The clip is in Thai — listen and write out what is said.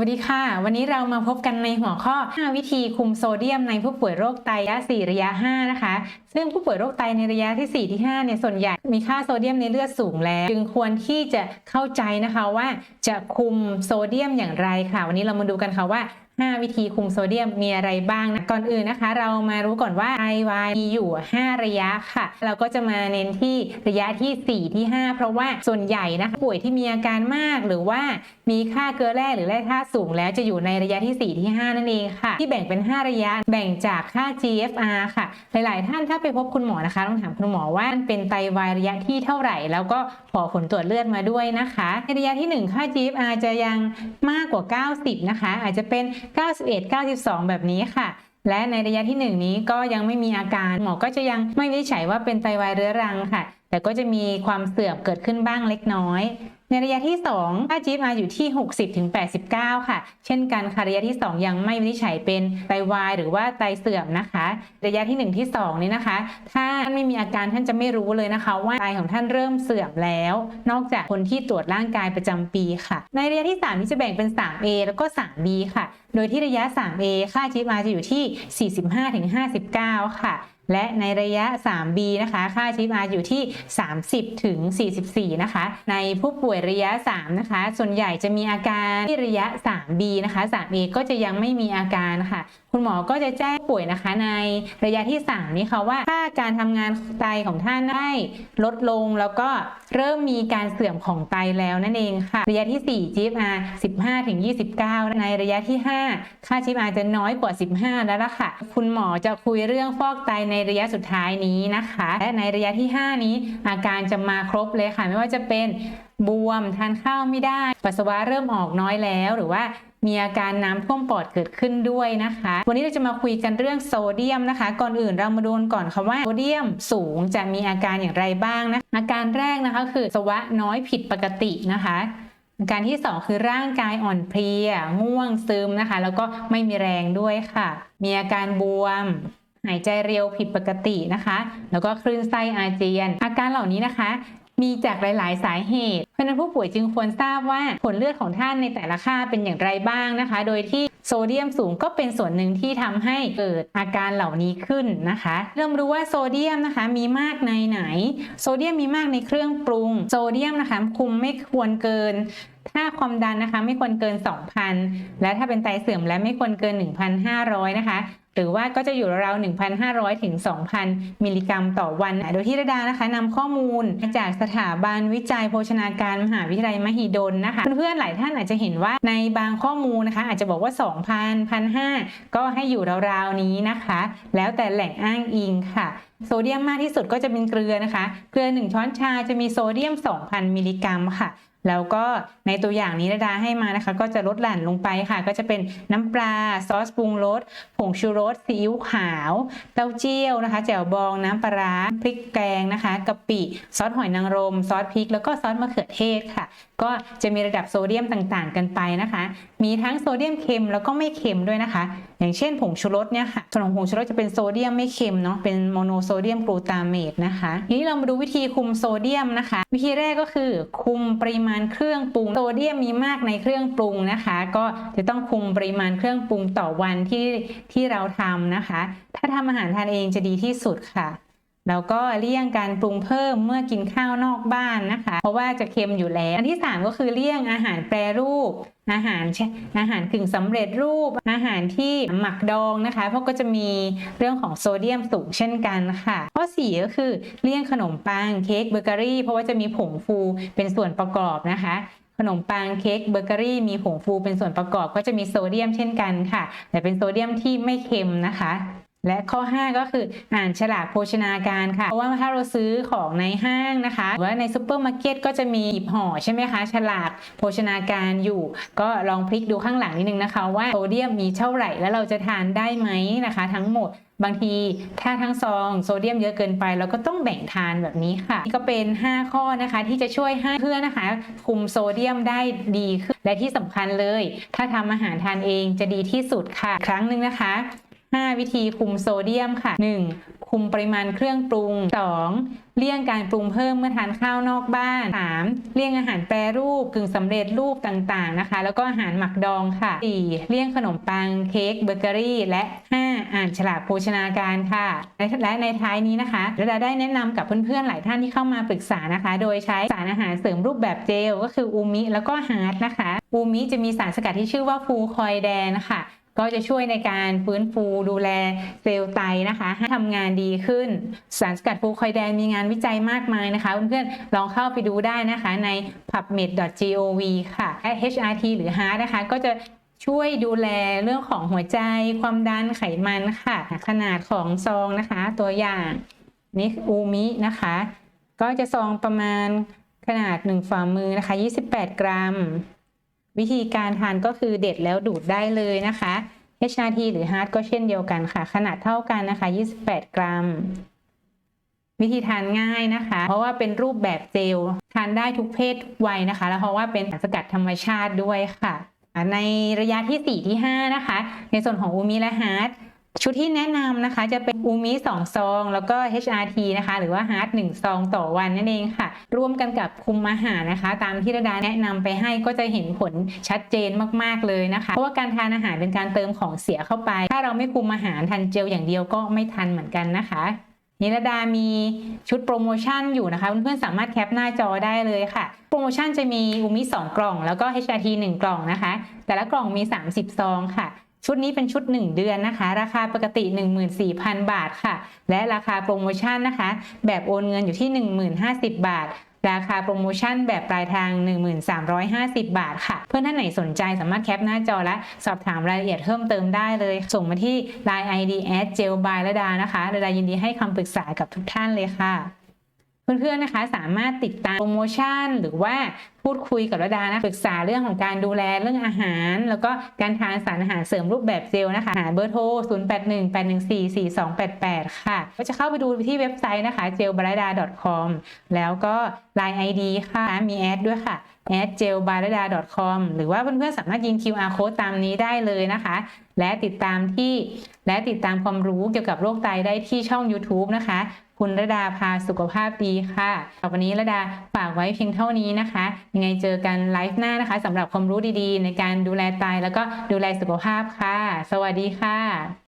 วัสดีค่ะ วันนี้เรามาพบกันในหัวข้อ 5 วิธีคุมโซเดียมในผู้ป่วยโรคไตระยะ 4 ระยะ 5 นะคะ ซึ่งผู้ป่วยโรคไตในระยะที่ 4 ที่ 5 เนี่ย ส่วนใหญ่มีค่าโซเดียมในเลือดสูงแล้ว จึงควรที่จะเข้าใจนะคะว่าจะคุมโซเดียมอย่างไรค่ะ วันนี้เรามาดูกันค่ะว่า 5 วิธีคุมโซเดียมมีอะไรบ้างนะ ก่อนอื่นนะคะ เรามารู้ก่อนว่า IY มีอยู่ 5 ระยะค่ะ เราก็จะมาเน้นที่ระยะที่ 4 ที่ 5 เพราะว่าส่วนใหญ่นะคะป่วยที่มีอาการมากหรือว่ามีค่าเกลือแร่หรือแร่ธาตุสูงแล้วจะอยู่ในระยะที่ 4 ที่ 5 นั่นเองค่ะ ที่แบ่งเป็น 5 ระยะแบ่งจากค่า GFR ค่ะ หลาย ๆ ท่านถ้าไปพบคุณหมอนะคะต้องถามคุณหมอว่ามันเป็นไตวายระยะที่เท่าไหร่ แล้วก็ขอผลตรวจเลือดมาด้วยนะคะในระยะที่ 1 ค่า GFR จะยังมากกว่า 90 นะคะ อาจจะเป็น91 92 แบบนี้ค่ะ และในระยะที่ 1 นี้ก็ยังไม่มีอาการหมอก็จะยังไม่วินิจฉัยว่าเป็นไตวายเรื้อรังค่ะ แต่ก็จะมีความเสื่อมเกิดขึ้นบ้างเล็กน้อย ในระยะที่2ค่า GFR อยู่ที่ 60-89 ค่ะ เช่นกันค่ะระยะที่ 2 ยังไม่วินิจฉัยเป็นไตวายหรือว่าไตเสื่อมนะคะ ระยะที่ 1 ที่ 2 นี้นะคะ ถ้าท่านไม่มีอาการท่านจะไม่รู้เลยนะคะ ว่าไตของท่านเริ่มเสื่อมแล้ว นอกจากคนที่ตรวจร่างกายประจำปีค่ะ ในระยะที่ 3 นี้จะแบ่งเป็น 3A แล้วก็ 3B ค่ะ โดยที่ระยะ 3A ค่า GFR จะอยู่ที่ 45-59 ค่ะ และในระยะ 3B นะคะ ค่า GFR อยู่ที่ 30ถึง44 นะคะ ในผู้ป่วยระยะ 3 นะคะ ส่วนใหญ่จะมีอาการที่ระยะ 3B นะคะ 3A ก็จะยังไม่มีอาการค่ะ คุณหมอก็จะแจ้งป่วยนะคะในระยะที่ 3 นี้ค่ะว่าถ้าการทำงานไตของท่านได้ลดลงแล้วก็เริ่มมีการเสื่อมของไตแล้วนั่นเองค่ะ ระยะที่ 4 GFR 15ถึง29 ในระยะที่ 5 ค่า GFR จะน้อยกว่า 15 แล้วล่ะค่ะ คุณหมอจะคุยเรื่องฟอกไตในระยะสุดท้ายนี้นะคะ และในระยะที่ 5 นี้ อาการจะมาครบเลยค่ะ ไม่ว่าจะเป็นบวมทานข้าวไม่ได้ ปัสสาวะเริ่มออกน้อยแล้ว หรือว่ามีอาการน้ำท่วมปอดเกิดขึ้นด้วยนะคะ วันนี้เราจะมาคุยกันเรื่องโซเดียมนะคะ ก่อนอื่นเรามาดูก่อนค่ะว่าโซเดียมสูงจะมีอาการอย่างไรบ้างนะอาการแรกนะคะคือปัสสาวะน้อยผิดปกตินะคะอาการที่ 2 คือร่างกายอ่อนเพลียง่วงซึมนะคะ แล้วก็ไม่มีแรงด้วยค่ะ มีอาการบวม หายใจเร็วผิดปกตินะคะ แล้วก็คลื่นไส้อาเจียน อาการเหล่านี้นะคะมีจากหลาย ๆ สาเหตุ เพราะนั้นผู้ป่วยจึงควรทราบว่าผลเลือดของท่านในแต่ละค่าเป็นอย่างไรบ้างนะคะ โดยที่โซเดียมสูงก็เป็นส่วนหนึ่งที่ทำให้เกิดอาการเหล่านี้ขึ้นนะคะ เริ่มรู้ว่าโซเดียมนะคะมีมากในไหน โซเดียมมีมากในเครื่องปรุง โซเดียมนะคะคุมไม่ควรเกินถ้าความดันนะคะไม่ควรเกิน 2,000 และถ้าเป็นไตเสื่อมและไม่ควรเกิน 1,500 นะคะ หรือว่าก็จะอยู่ราวๆ1,500 ถึง 2,000 มิลลิกรัมต่อวัน โดยที่ระดานะคะนำข้อมูลจากสถาบันวิจัยโภชนาการมหาวิทยาลัยมหิดลนะคะ เพื่อนๆ หลายท่านอาจจะเห็นว่าในบางข้อมูลนะคะ อาจจะบอกว่า 2,000 1,500 ก็ให้อยู่ราวๆนี้นะคะ แล้วแต่แหล่งอ้างอิงค่ะโซเดียมมากที่สุดก็จะเป็นเกลือนะคะ เกลือ 1 ช้อนชาจะมีโซเดียม 2,000 มิลลิกรัมค่ะ แล้วก็ในตัวอย่างนี้ระดาให้มานะคะ ก็จะลดหลั่นลงไปค่ะ ก็จะเป็นน้ำปลาซอสปรุงรสผงชูรสซีอิ๊วขาว เต้าเจี้ยวนะคะ แจ่วบองน้ำปลาร้าพริกแกงนะคะกะปิซอสหอยนางรม ซอสพริก แล้วก็ซอสมะเขือเทศค่ะ ก็จะมีระดับโซเดียมต่างๆ กันไปนะคะ มีทั้งโซเดียมเค็มแล้วก็ไม่เค็มด้วยนะคะ อย่างเช่นผงชูรสเนี่ยค่ะส่วนของผงชูรสจะเป็นโซเดียมไม่เค็มเนาะเป็นโมโนโซเดียมกลูตาเมตนะคะทีนี้เรามาดูวิธีคุมโซเดียมนะคะ วิธีแรกก็คือคุมปริมาณเครื่องปรุงโซเดียมมีมากในเครื่องปรุงนะคะ ก็จะต้องคุมปริมาณเครื่องปรุงต่อวันที่ที่เราทำนะคะ ถ้าทำอาหารทานเองจะดีที่สุดค่ะ แล้วก็เลี่ยงการปรุงเพิ่มเมื่อกินข้าวนอกบ้านนะคะ เพราะว่าจะเค็มอยู่แล้ว อันที่ 3 ก็คือเลี่ยงอาหารแปรรูป อาหารอาหารกึ่งสำเร็จรูป อาหารที่หมักดองนะคะ เพราะก็จะมีเรื่องของโซเดียมสูงเช่นกันค่ะ ข้อ 4 ก็คือเลี่ยงขนมปังเค้กเบเกอรี่ เพราะว่าจะมีผงฟูเป็นส่วนประกอบนะคะขนมปังเค้กเบเกอรี่มีผงฟูเป็นส่วนประกอบก็จะมีโซเดียมเช่นกันค่ะ แต่เป็นโซเดียมที่ไม่เค็มนะคะ และข้อ 5 ก็คืออ่านฉลากโภชนาการค่ะ เพราะว่าถ้าเราซื้อของในห้างนะคะหรือว่าในซูเปอร์มาร์เก็ตก็จะมีหยิบห่อใช่ไหมคะ ฉลากโภชนาการอยู่ ก็ลองพลิกดูข้างหลังนิดนึงนะคะ ว่าโซเดียมมีเท่าไหร่ แล้วเราจะทานได้ไหมนะคะ ทั้งหมดบางทีถ้าทั้งซองโซเดียมเยอะเกินไป เราก็ต้องแบ่งทานแบบนี้ค่ะนี่ก็เป็น 5 ข้อนะคะที่จะช่วยให้เพื่อนนะคะ คุมโซเดียมได้ดีขึ้นและที่สำคัญเลย ถ้าทำอาหารทานเองจะดีที่สุดค่ะ ครั้งหนึ่งนะคะ 5 วิธีคุมโซเดียมค่ะ 1. คุมปริมาณเครื่องปรุง 2. เลี่ยงการปรุงเพิ่มเมื่อทานข้าวนอกบ้าน 3. เลี่ยงอาหารแปรรูปกึ่งสำเร็จรูปต่างๆนะคะ แล้วก็อาหารหมักดองค่ะ 4. เลี่ยงขนมปังเค้กเบเกอรี่ และ 5. อ่านฉลากโภชนาการค่ะ และในท้ายนี้นะคะเราได้แนะนำกับเพื่อนๆหลายท่านที่เข้ามาปรึกษานะคะ โดยใช้สารอาหารเสริมรูปแบบเจลก็คืออูมิแล้วก็ฮาร์ดนะคะอูมิจะมีสารสกัดที่ชื่อว่าฟูคอยแดนค่ะ ก็จะช่วยในการฟื้นฟูดูแลเซลล์ไตนะคะ ให้ทำงานดีขึ้น สารสกัดฟูคอยแดนมีงานวิจัยมากมายนะคะเพื่อนๆลองเข้าไปดูได้นะคะใน pubmed.gov ค่ะและ HRT หรือ HEART นะคะ ก็จะช่วยดูแลเรื่องของหัวใจ ความดันไขมันค่ะ ขนาดของซองนะคะ ตัวอย่างนี่อูมินะคะ ก็จะซองประมาณขนาด 1 ฝ่ามือนะคะ 28 กรัม วิธีการทานก็คือเด็ดแล้วดูดได้เลยนะคะ HRT หรือ Hard ก็เช่นเดียวกันค่ะ ขนาดเท่ากันนะคะ 28 กรัม วิธีทานง่ายนะคะ เพราะว่าเป็นรูปแบบเจล ทานได้ทุกเพศทุกวัยนะคะ แล้วเพราะว่าเป็นสารสกัดธรรมชาติด้วยค่ะ ในระยะที่ 4 ที่ 5 นะคะ ในส่วนของอูมิและฮาร์ด ชุดที่แนะนำนะคะจะเป็นอูมิ2ซอง แล้วก็ HRT นะคะ หรือว่าฮาร์ด1ซองต่อวันนั่นเองค่ะ ร่วมกันกับคุมอาหารนะคะ ตามที่ระดาแนะนำไปให้ก็จะเห็นผลชัดเจนมากๆเลยนะคะ เพราะว่าการทานอาหารเป็นการเติมของเสียเข้าไป ถ้าเราไม่คุมอาหารทันเจลอย่างเดียวก็ไม่ทันเหมือนกันนะคะนิรดามีชุดโปรโมชั่นอยู่นะคะเพื่อนๆสามารถแคปหน้าจอได้เลยค่ะ โปรโมชั่นจะมีอูมิ2กล่อง แล้วก็ HRT 1 กล่องนะคะ แต่ละกล่องมี 30 ซองค่ะ ชุดนี้เป็นชุด 1 เดือนนะคะ ราคาปกติ 14,000 บาทค่ะ และราคาโปรโมชั่นนะคะ แบบโอนเงินอยู่ที่ 1050 บาท ราคาโปรโมชั่นแบบปลายทาง 1350 บาทค่ะ เพื่อนท่านไหนสนใจสามารถแคปหน้าจอและสอบถามรายละเอียดเพิ่มเติมได้เลย ส่งมาที่ Line ID at gel by ระดานะคะระดายินดีให้คำปรึกษากับทุกท่านเลยค่ะ เพื่อนๆนะคะสามารถติดตามโปรโมชั่น หรือว่าพูดคุยกับระดานะปรึกษาเรื่องของการดูแลเรื่องอาหาร แล้วก็การทานสารอาหารเสริมรูปแบบเจลนะคะหาเบอร์โทร 0818144288 ค่ะ ก็จะเข้าไปดูที่เว็บไซต์นะคะ gelbarada.com แล้วก็ Line ID ค่ะมีแอดด้วยค่ะ at gelbarada.com หรือว่าเพื่อนๆสามารถยิง QR code ตามนี้ได้เลยนะคะ และติดตามที่และติดตามความรู้เกี่ยวกับโรคไตได้ที่ช่อง YouTube นะคะ คุณระดาพาสุขภาพดีค่ะวันนี้ระดาฝากไว้เพียงเท่านี้นะคะ ยังไงเจอกันไลฟ์หน้านะคะสำหรับความรู้ดีๆ ในการดูแลไตแล้วก็ดูแลสุขภาพค่ะ สวัสดีค่ะ